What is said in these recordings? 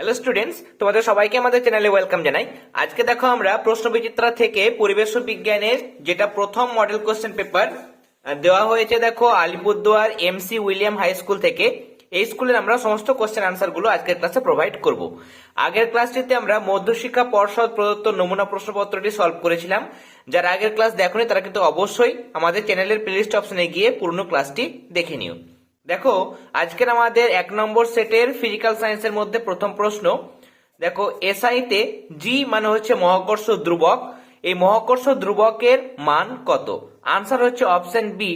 Hello students তোমাদের সবাইকে আমাদের চ্যানেলে ওয়েলকাম জানাই। আজকে দেখো আমরা প্রশ্ন বিচিত্রা থেকে পরিবেশ বিজ্ঞানের যেটা প্রথম মডেল কোশ্চেন পেপার দেওয়া হয়েছে দেখো Alipurduar MC William high school থেকে। এই স্কুলের আমরা সমস্ত কোশ্চেন আনসারগুলো আজকের ক্লাসে প্রোভাইড করব। আগের ক্লাসটিতে আমরা মধ্যশিক্ষা পর্ষদ প্রদত্ত নমুনা প্রশ্নপত্রটি সলভ করেছিলাম। যারা আগের ক্লাস দেখোনি তারা কিন্তু অবশ্যই আমাদের চ্যানেলের প্লেলিস্ট অপশনে গিয়ে পুরনো ক্লাসটি দেখে নিও। দেখো, আজকের আমাদের এক নম্বর সেটের ফিজিক্যাল সায়েন্সের মধ্যে প্রথম প্রশ্ন। দেখো এসআইতে জি মানে হচ্ছে মহাকর্ষ ধ্রুবক। এই মহাকর্ষ ধ্রুবকের মান কত? আনসার হচ্ছে option B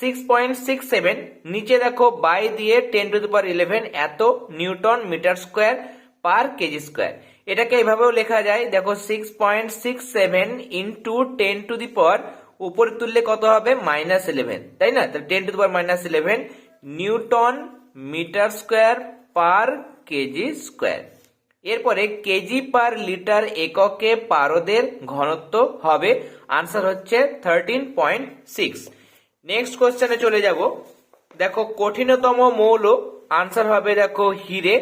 six point six seven নিচে দেখো বাই দিয়ে ten to the power eleven এত newton metre square per kg square. এটাকে এভাবেও লেখা যায়, দেখো six point six seven into ten to the power উপরে তুললে কত হবে? মাইনাস ইলেভেন তাই না? Ten to the power minus eleven newton metre square per kg square. এরপরে কেজি পার লিটার এককে পারদের ঘনত্ব হবে, আনসার হচ্ছে থার্টিন পয়েন্ট সিক্স নেক্সট কোশ্চেনে চলে যাব। দেখো, কঠিনতম মৌল, আনসার হবে দেখো হিরে।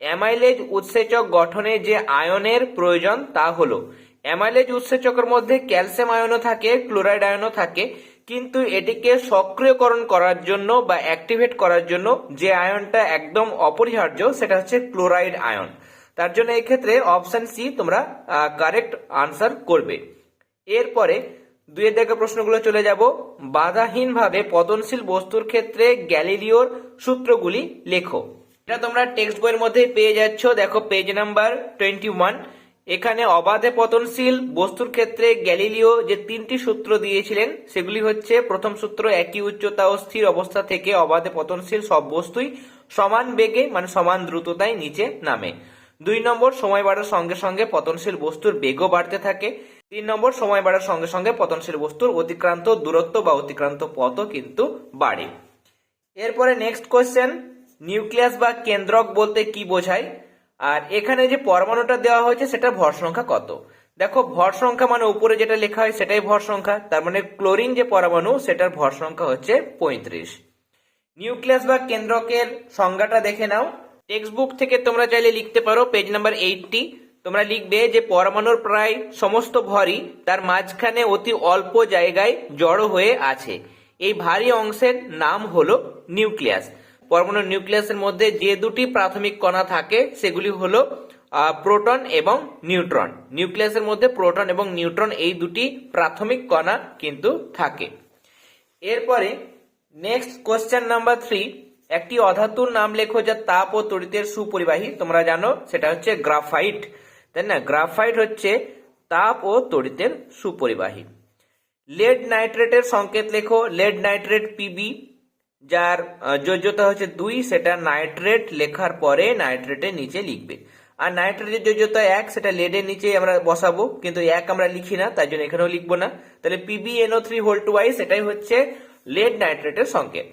অ্যামাইলেজ উৎসেচক গঠনে যে আয়নের প্রয়োজন তা হলো, অ্যামাইলেজ উৎসেচকের মধ্যে ক্যালসিয়াম আয়নও থাকে, ক্লোরাইড আয়নও থাকে। কিন্তু এটিকে সক্রিয়করণ করার জন্য বা অ্যাক্টিভেট করার জন্য যে আয়নটা একদম অপরিহার্য, সেটা হচ্ছে ক্লোরাইড আয়ন। তার জন্য এই ক্ষেত্রে অপশন সি তোমরা কারেক্ট আনসার করবে। এরপরে দুয়ের দেখে প্রশ্নগুলো চলে যাব। বাধাহীনভাবে পতনশীল বস্তুর ক্ষেত্রে গ্যালিলিওর সূত্রগুলি লেখো। এটা তোমরা টেক্সট বইয়ের মধ্যে পেয়ে যাচ্ছ। দেখো পেজ নাম্বার টোয়েন্টি ওয়ান এখানে অবাধে পতনশীল বস্তুর ক্ষেত্রে গ্যালিলিও যে তিনটি সূত্র দিয়েছিলেন, সেগুলি হচ্ছে, প্রথম সূত্র, একই উচ্চতা ও স্থির অবস্থা থেকে অবাধে পতনশীল সব বস্তুই সমান বেগে মানে সমান দ্রুততায় নিচে নামে। দুই নম্বর, সময় বাড়ার সঙ্গে সঙ্গে পতনশীল বস্তুর বেগও বাড়তে থাকে। তিন নম্বর, সময় বাড়ার সঙ্গে সঙ্গে পতনশীল বস্তুর অতিক্রান্ত দূরত্ব বা অতিক্রান্ত পথও কিন্তু বাড়ে। এরপরে নেক্সট কোয়েশ্চেন নিউক্লিয়াস বা কেন্দ্রক বলতে কি বোঝায়? আর এখানে যে পরমাণুটা দেওয়া হয়েছে, সেটা ভর সংখ্যা কত? দেখো, ভর সংখ্যা মানে উপরে যেটা লেখা হয়, সেটাই ভর সংখ্যা। তার মানে ক্লোরিন যে পরমাণু, সেটার ভর সংখ্যা হচ্ছে পঁয়ত্রিশ। নিউক্লিয়াস বা কেন্দ্রকের সংজ্ঞাটা দেখে নাও। টেক্সট বুক থেকে তোমরা চাইলে লিখতে পারো, পেজ নাম্বার এইটটি। তোমরা লিখবে যে পরমাণুর প্রায় সমস্ত ভরই তার মাঝখানে অতি অল্প জায়গায় জড়ো হয়ে আছে। এই ভারী অংশের নাম হলো নিউক্লিয়াস। পরমাণুর নিউক্লিয়াসের মধ্যে যে দুটি প্রাথমিক কণা থাকে, সেগুলি হলো প্রোটন এবং নিউট্রন। নিউক্লিয়াসের মধ্যে প্রোটন এবং নিউট্রন এই দুটি প্রাথমিক কণা কিন্তু থাকে। এরপরে নেক্সট কোশ্চেন নাম্বার থ্রি একটি অধাতুর নাম লেখো যা তাপ ও তড়িতের সুপরিবাহী, তোমরা জানো, সেটা হচ্ছে গ্রাফাইট। তাই না? গ্রাফাইট হচ্ছে তাপ ও তড়িতের সুপরিবাহী। লেড নাইট্রেটের সংকেত লেখো। লেড নাইট্রেট পিবি যার যোজ্যতা হচ্ছে দুই, সেটা নাইট্রেট লেখার পরে নাইট্রেটের নিচে লিখবে। আর নাইট্রেটের যোজ্যতা এক, সেটা লেডের নিচে আমরা বসাবো, কিন্তু এক আমরা লিখি না তাই জন্য এখানেও লিখব না। তাহলে পিবিএনও থ্রি হোল টু ওয়াই সেটাই হচ্ছে লেড নাইট্রেটের সংকেত।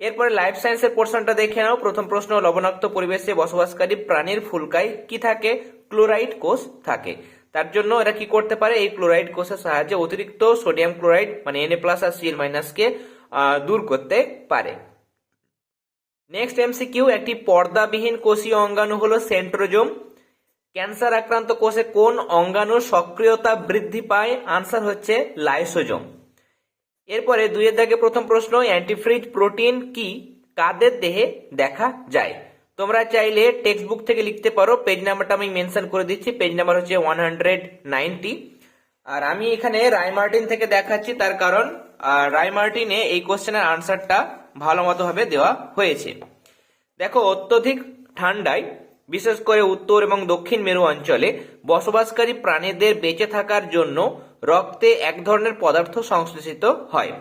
এরপরে লাইফ সায়েন্সের পোর্শনটা দেখে নাও। প্রথম প্রশ্ন, লবণাক্ত পরিবেশে বসবাসকারী প্রাণীর ফুলকায় কি থাকে? ক্লোরাইড কোষ থাকে। তার জন্য এরা কি করতে পারে? এই ক্লোরাইড কোষের সাহায্যে অতিরিক্ত সোডিয়াম ক্লোরাইড মানে এন প্লাস আর সিএল মাইনাসকে দূর করতে পারে। নেক্সট এমসিকিউ একটি পর্দাবিহীন কোষীয় অঙ্গাণু হলো সেন্ট্রোজোম। ক্যান্সার আক্রান্ত কোষে কোন অঙ্গাণুর সক্রিয়তা বৃদ্ধি পায়? আনসার হচ্ছে লাইসোজোম। এরপরে দুইয়ের দাগে প্রথম প্রশ্ন অ্যান্টিফ্রিজ প্রোটিন কি? কাদের দেহে দেখা যায়? তোমরা চাইলে টেক্সট বুক থেকে লিখতে পারো। পেজ নাম্বারটা আমি মেনশন করে দিচ্ছি। পেজ নাম্বার হচ্ছে ওয়ান হান্ড্রেড নাইনটি আর আমি এখানে রায়মার্টিন থেকে দেখাচ্ছি, তার কারণ আহ, রায়মার্টিনে এই কোশ্চেনের আনসারটা ভালো মতো ভাবে দেওয়া হয়েছে। দেখো অত্যধিক ঠান্ডায় বিশেষ করে উত্তর এবং দক্ষিণ মেরু অঞ্চলে বসবাসকারী প্রাণীদের বেঁচে থাকার জন্য রক্তে এক ধরনের পদার্থ সংশ্লেষিত হয়।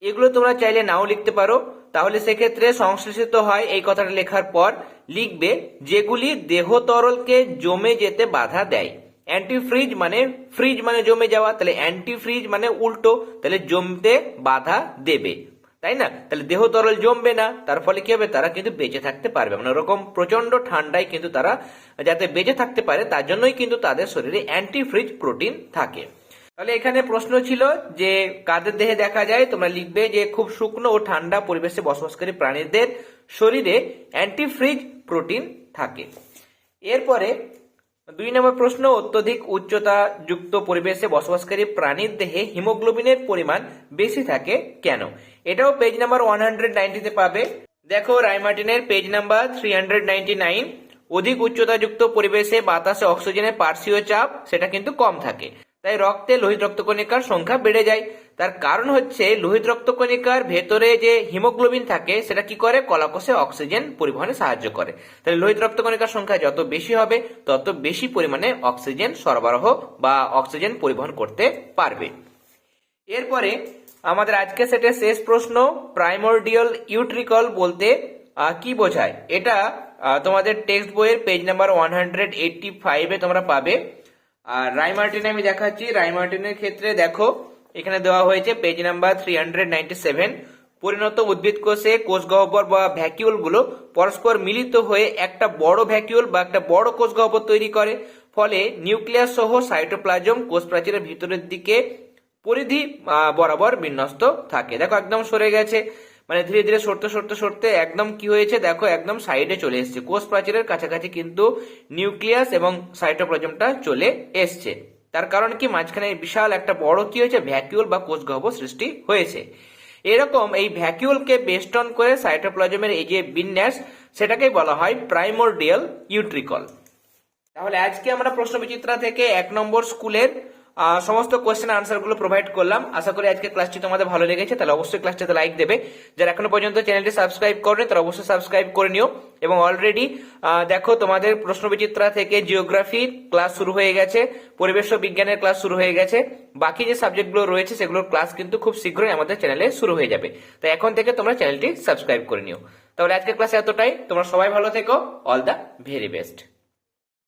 এগুলো তোমরা চাইলে নাও লিখতে পারো। তাহলে সেক্ষেত্রে সংশ্লেষিত হয় এই কথাটা লেখার পর লিখবে যেগুলি দেহ তরলকে জমে যেতে বাধা দেয়। অ্যান্টিফ্রিজ মানে ফ্রিজ মানে জমে যাওয়া, তাহলে অ্যান্টিফ্রিজ মানে উল্টো, তাহলে জমতে বাধা দেবে, তাই না? তাহলে দেহ তরল জমবে না, তার ফলে কি হবে? তারা কিন্তু বেঁচে থাকতে পারবে। মানে ওরকম প্রচণ্ড ঠান্ডায় কিন্তু তারা যাতে বেঁচে থাকতে পারে, তার জন্যই কিন্তু তাদের শরীরে অ্যান্টিফ্রিজ প্রোটিন থাকে। তাহলে এখানে প্রশ্ন ছিল যে, কাদের দেহে দেখা যায়? তোমরা লিখবে যে, খুব শুকনো ও ঠান্ডা পরিবেশে বসবাসকারী প্রাণীদের শরীরে অ্যান্টিফ্রিজ প্রোটিন থাকে। এরপরে দুই নম্বর প্রশ্ন, অত্যধিক উচ্চতা যুক্ত পরিবেশে বসবাসকারী প্রাণীর দেহে হিমোগ্লোবিনের পরিমাণ বেশি থাকে কেন? এটাও পেজ নাম্বার ওয়ান হান্ড্রেড নাইনটিতে পাবে। দেখো রায়মার্টিনের page number three hundred ninety nine অধিক উচ্চতাযুক্ত পরিবেশে বাতাসে অক্সিজেনের পার্শ্বীয় চাপ, সেটা কিন্তু কম থাকে। তাই রক্তে লোহিত রক্তকণিকার সংখ্যা বেড়ে যায়। তার কারণ হচ্ছে লোহিত রক্তকণিকার ভেতরে যে হিমোগ্লোবিন থাকে, সেটা কি করে? কলাকোষে অক্সিজেন পরিবহনে সাহায্য করে। তাহলে লোহিত রক্তকণিকার সংখ্যা যত বেশি হবে, তত বেশি পরিমাণে অক্সিজেন সরবরাহ বা অক্সিজেন পরিবহন করতে পারবে। এরপরে আমাদের আজকে সেটের শেষ প্রশ্ন, প্রাইমোরডিয়াল ইউট্রিকল বলতে কি বোঝায়? এটা তোমাদের টেক্সট বইয়ের page number one hundred eighty ফাইভে তোমরা পাবে। আর রাইমার্টিনে আমি দেখাচ্ছি রাইমার্টিনের ক্ষেত্রে দেখো, এখানে দেওয়া হয়েছে page number three hundred ninety seven পরিণত উদ্ভিদ কোষে কোষ গহ্বর বা ভ্যাকিউলগুলো পরস্পর মিলিত হয়ে একটা বড় ভ্যাকিউল বা একটা বড় কোষ গহ্বর তৈরি করে। ফলে নিউক্লিয়াস সহ সাইটোপ্লাজম কোষ প্রাচীরের ভিতরের দিকে পরিধি বরাবর বিন্যস্ত থাকে। দেখো একদম সরে গেছে। মানে ধীরে ধীরে সরতে সরতে সরতে একদম কি হয়েছে দেখো, একদম সাইডে চলে এসেছে। কোষ প্রাচীরের কাছাকাছি কিন্তু নিউক্লিয়াস এবং সাইটোপ্লাজমটা চলে এসছে। তার কারণ কি? মাঝখানে বিশাল একটা বড় কি হয়েছে? ভ্যাকিউল বা কোষ গহ্বর সৃষ্টি হয়েছে। এরকম এই ভ্যাকিউলকে বেস্টন করে সাইটোপ্লাজমের এই যে বিন্যাস, সেটাকেই বলা হয় প্রাইমোরডিয়াল ইউট্রিকল। তাহলে আজকে আমরা প্রশ্ন বিচিত্রা থেকে এক নম্বর স্কুলের সমস্ত কোয়েশ্চেন আনসারগুলো প্রোভাইড করলাম। আশা করি আজকে ক্লাসটি তোমাদের ভালো লেগেছে। তাহলে অবশ্যই ক্লাসটিতে লাইক দেবে। যারা এখনও পর্যন্ত চ্যানেলটি সাবস্ক্রাইব করেনি, তারা অবশ্যই সাবস্ক্রাইব করে নিও। এবং অলরেডি দেখো তোমাদের প্রশ্ন বিচিত্রা থেকে জিওগ্রাফি ক্লাস শুরু হয়ে গেছে, পরিবেশ বিজ্ঞানের ক্লাস শুরু হয়ে গেছে। বাকি যে সাবজেক্টগুলো রয়েছে, সেগুলোর ক্লাস কিন্তু খুব শীঘ্রই আমাদের চ্যানেলে শুরু হয়ে যাবে। তাই এখন থেকে তোমরা চ্যানেলটি সাবস্ক্রাইব করে নিও। তাহলে আজকের ক্লাসে এতটাই। তোমরা সবাই ভালো থেকো। All the very best